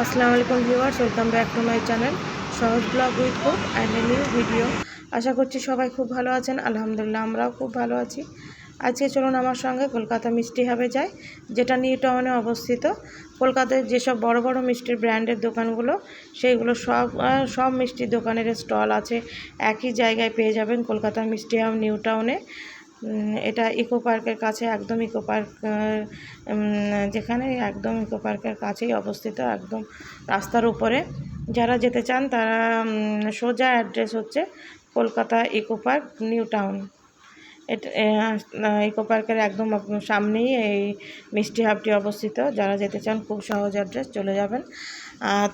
আসসালামু আলাইকুম viewers, welcome back to my channel সহজ blog with cook and a new video আশা করছি সবাই খুব ভালো আছেন, আলহামদুলিল্লাহ আমরাও খুব ভালো আছি। আজকে চলুন আমার সঙ্গে কলকাতা মিষ্টি হাবে যাই, যেটা নিউ টাউনে অবস্থিত। কলকাতায় যেসব বড় বড় মিষ্টির ব্র্যান্ডের দোকানগুলো, সেইগুলো সব সব মিষ্টির দোকানের স্টল আছে। একই জায়গায় পেয়ে যাবেন কলকাতা মিষ্টি হাব নিউ টাউনে এটা ইকো পার্কের কাছে, একদম ইকো পার্ক যেখানে একদম ইকো পার্কের কাছেই অবস্থিত, একদম রাস্তার উপরে। যারা যেতে চান তারা সোজা অ্যাড্রেস হচ্ছে Kolkata eco park, new town. এটা ইকো পার্কের একদম সামনেই এই মিষ্টি হাবটি অবস্থিত। যারা যেতে চান খুব সহজ অ্যাড্রেস, চলে যাবেন।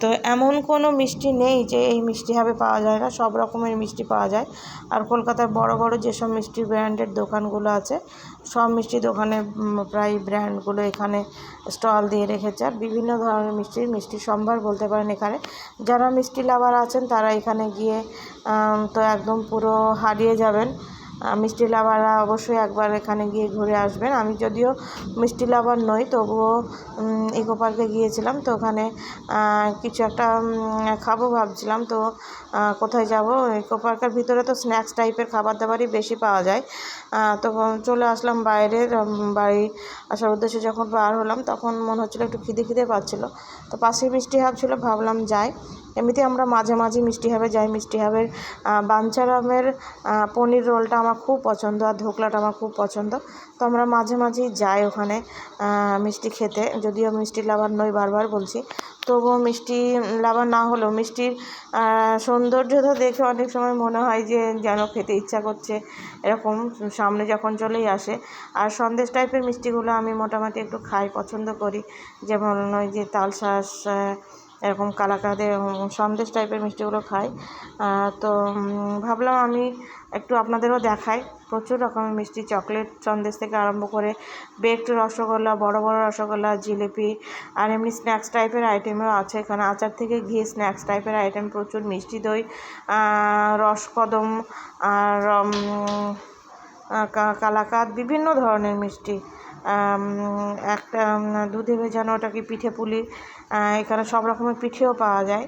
তো এমন কোনো মিষ্টি নেই যে এই মিষ্টি হাবে পাওয়া যায় না, সব রকমের মিষ্টি পাওয়া যায়। আর কলকাতার বড় বড় যেসব মিষ্টি ব্র্যান্ডের দোকানগুলো আছে, সব মিষ্টি দোকানে প্রায় ব্র্যান্ডগুলো এখানে স্টল দিয়ে রেখেছে। আর বিভিন্ন ধরনের মিষ্টি মিষ্টি সম্ভার বলতে পারেন এখানে। যারা মিষ্টি লাভার আছেন তারা এখানে গিয়ে তো একদম পুরো হারিয়ে যাবেন। মিষ্টি লাভাররা অবশ্যই একবার এখানে গিয়ে ঘুরে আসবেন। আমি যদিও মিষ্টি লাভার নই, তবুও ইকো পার্কে গিয়েছিলাম তো ওখানে কিছু একটা খাব ভাবছিলাম। তো কোথায় যাব? ইকো পার্কের ভিতরে তো স্ন্যাক্স টাইপের খাবার দাবারই বেশি পাওয়া যায়। তো চলে আসলাম বাইরে বাড়ি আসার উদ্দেশ্যে যখন বার হলাম, তখন মনে হচ্ছিল একটু খিদে খিদে পাচ্ছিলো। তো পাশেই মিষ্টি হাব ছিল, ভাবলাম যাই। এমনিতে আমরা মাঝে মাঝে মিষ্টি হাবে যাই মিষ্টি হাবের আহ, পনির রোলটা আমার খুব পছন্দ আর ধোকলাটা আমার খুব পছন্দ। তো আমরা মাঝে মাঝেই যাই ওখানে মিষ্টি খেতে যদিও মিষ্টি লাভার নই বারবার বলছি। তবুও মিষ্টি লাভার না হলেও মিষ্টির সৌন্দর্যতা দেখে অনেক সময় মনে হয় যে যেন খেতে ইচ্ছা করছে এরকম সামনে যখন চলেই আসে। আর সন্দেশ টাইপের মিষ্টিগুলো আমি মোটামুটি একটু খাই পছন্দ করি। যেমন ওই যে তালশাঁস এরকম কালাকাঁদের সন্দেশ টাইপের মিষ্টিগুলো খাই। তো ভাবলাম আমি একটু আপনাদেরও দেখাই। প্রচুর রকমের মিষ্টি, চকলেট সন্দেশ থেকে আরম্ভ করে বেকড রসগোল্লা, বড় বড় রসগোল্লা, জিলিপি, আর এমনি স্ন্যাক্স টাইপের আইটেমও আছে এখানে। আচার থেকে ঘি স্ন্যাক্স টাইপের আইটেম প্রচুর মিষ্টি দই রসকদম, আর কালাকাঁদ বিভিন্ন ধরনের মিষ্টি। একটা দুধে ভেজানো ওটা কি পিঠে পুলি এখানে সব রকমের পিঠেও পাওয়া যায়।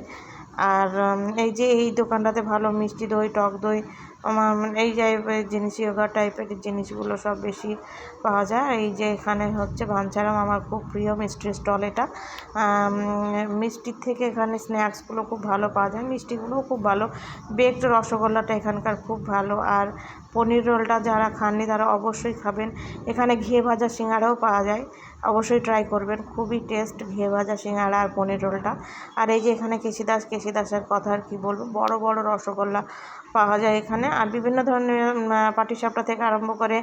আর এই যে এই দোকানটাতে ভালো মিষ্টি দই, টক দই এই টাইপের জিনিস ইয়োগা টাইপের জিনিসগুলো সব বেশি পাওয়া যায়। এই যে এখানে হচ্ছে ভাঞ্চারাম আমার খুব প্রিয় মিষ্টির স্টল এটা। মিষ্টির থেকে এখানে স্ন্যাক্সগুলো খুব ভালো পাওয়া যায়। মিষ্টিগুলোও খুব ভালো। বেকড রসগোল্লাটা এখানকার খুব ভালো। আর পনির রোলটা যারা খাননি তারা অবশ্যই খাবেন। এখানে ঘিয়ে ভাজা সিঙ্গারাও পাওয়া যায়। অবশ্যই ট্রাই করবেন। খুবই টেস্ট ঘিয়ে ভাজা সিঙ্গারা আর পনির রোলটা। আর এই যে এখানে কেশিদাস, কেশিদাসের কথা আর কি বলব? বড় বড় রসগোল্লা পাওয়া যায় এখানে। আর বিভিন্ন ধরনের পাটিসাপটা থেকে আরম্ভ করে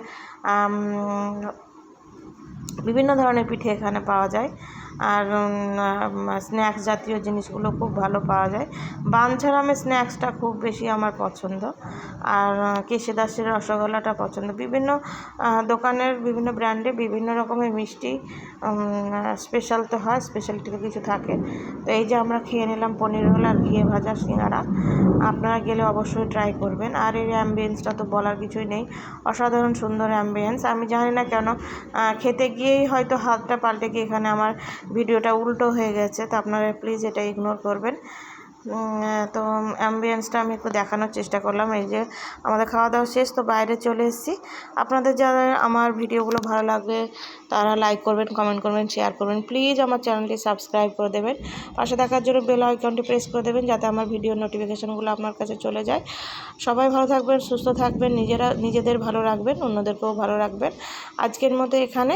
বিভিন্ন ধরনের পিঠে এখানে পাওয়া যায়। আর স্ন্যাক্স জাতীয় জিনিসগুলো খুব ভালো পাওয়া যায়। বাঞ্ছারামের স্ন্যাক্সটা খুব বেশি আমার পছন্দ। আর কেশিদাসের রসগোল্লাটা পছন্দ। বিভিন্ন দোকানের বিভিন্ন ব্র্যান্ডে বিভিন্ন রকমের মিষ্টি স্পেশাল তো হয় স্পেশালিটি তো কিছু থাকে। তো এই যে আমরা খেয়ে নিলাম পনির রোল আর ঘিয়ে ভাজা সিঙাড়া আপনারা গেলে অবশ্যই ট্রাই করবেন। আর এর অ্যাম্বিয়েন্সটা তো বলার কিছুই নেই। অসাধারণ সুন্দর অ্যাম্বিয়েন্স আমি জানি না কেন খেতে গিয়েই হয়তো হাতটা পাল্টে গিয়ে এখানে আমার ভিডিওটা উল্টো হয়ে গেছে, তো আপনারা প্লিজ এটা ইগনোর করবেন। তো অ্যাম্বিয়েন্সটা আমি একটু দেখানোর চেষ্টা করলাম, এই যে আমাদের খাওয়া দাওয়া শেষ, তো বাইরে চলে এসেছি। আপনাদের যারা আমার ভিডিওগুলো ভালো লাগে, তারা লাইক করবেন কমেন্ট করবেন শেয়ার করবেন। প্লিজ আমার চ্যানেলটি সাবস্ক্রাইব করে দেবেন। পাশে দেখার জন্য বেল আইকনটি প্রেস করে দেবেন, যাতে আমার ভিডিও নোটিফিকেশনগুলো আপনার কাছে চলে যায়। সবাই ভালো থাকবেন, সুস্থ থাকবেন, নিজেরা, নিজেদের ভালো রাখবেন, অন্যদেরকেও ভালো রাখবেন। আজকের মতো এখানে।